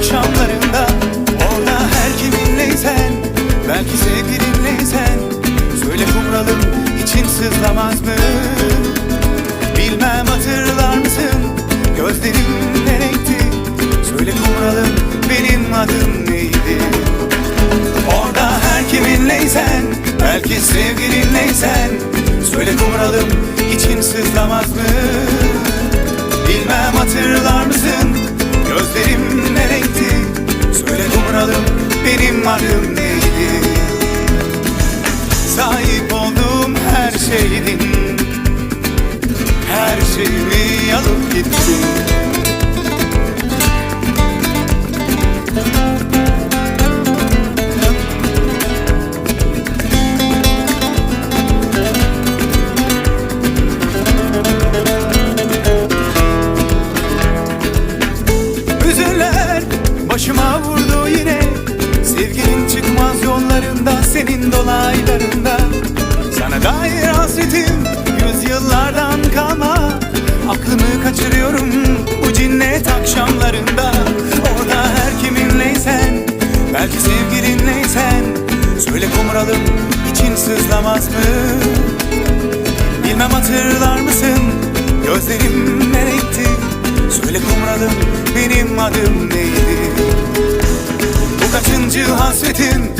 Akşamlarında. Orada her kiminleysen Belki sevgilinleysen Söyle kumralım için sızlamaz mı? Bilmem hatırlar mısın? Gözlerim ne renkti? Söyle kumralım benim adım neydi? Orada her kiminleysen Belki sevgilinleysen Söyle kumralım için sızlamaz mı? Bilmem hatırlar mısın? Gözlerim ne kumralım benim adım neydi Sahip olduğum her şeydin. Her şeyimi alıp gittin. Hüzünler başıma çıkmaz yollarında Senin dolaylarında. Sana dair hasretim Yüzyıllardan kalma. Aklımı kaçırıyorum Bu cinnet akşamlarında. Orada her kiminleysen Belki sevgilinleysen Söyle kumralım için sızlamaz mı? Bilmem hatırlar mısın? Gözlerim ne renkti Söyle kumralım benim adım neydi? Bu kaçıncı hasretim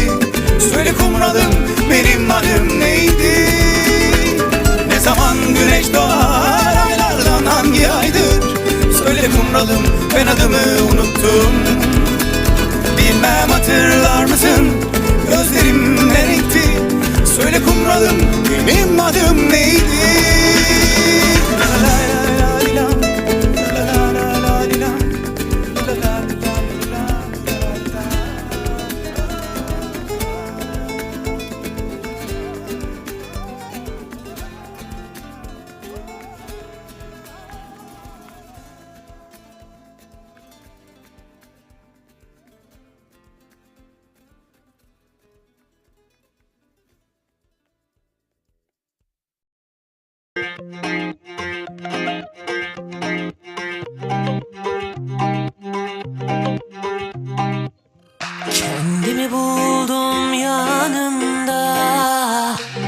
Söyle kumralım benim adım neydi Kendimi buldum yanında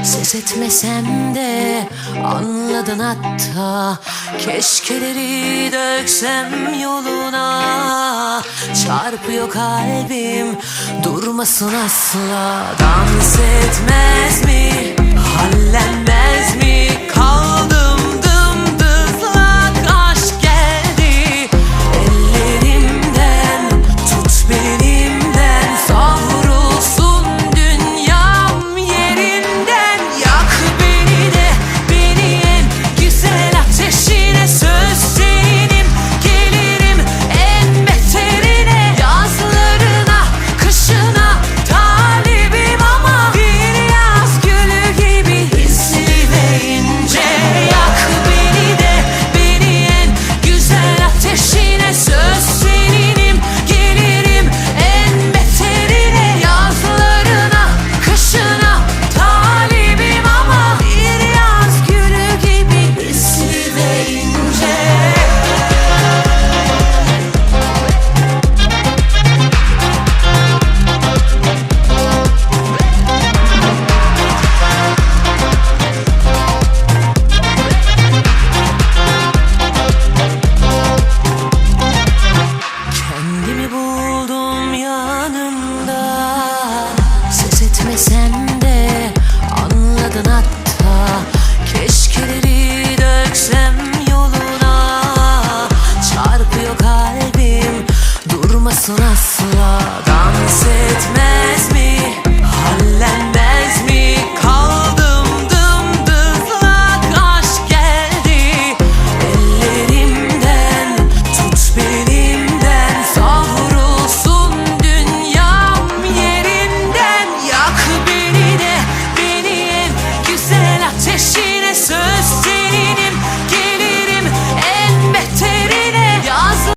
Ses etmesem de anladın hatta. Keşkeleri döksem yoluna. Çarpıyor kalbim durmasın asla. Dans etmez mi? Hallenmez mi? Kaldım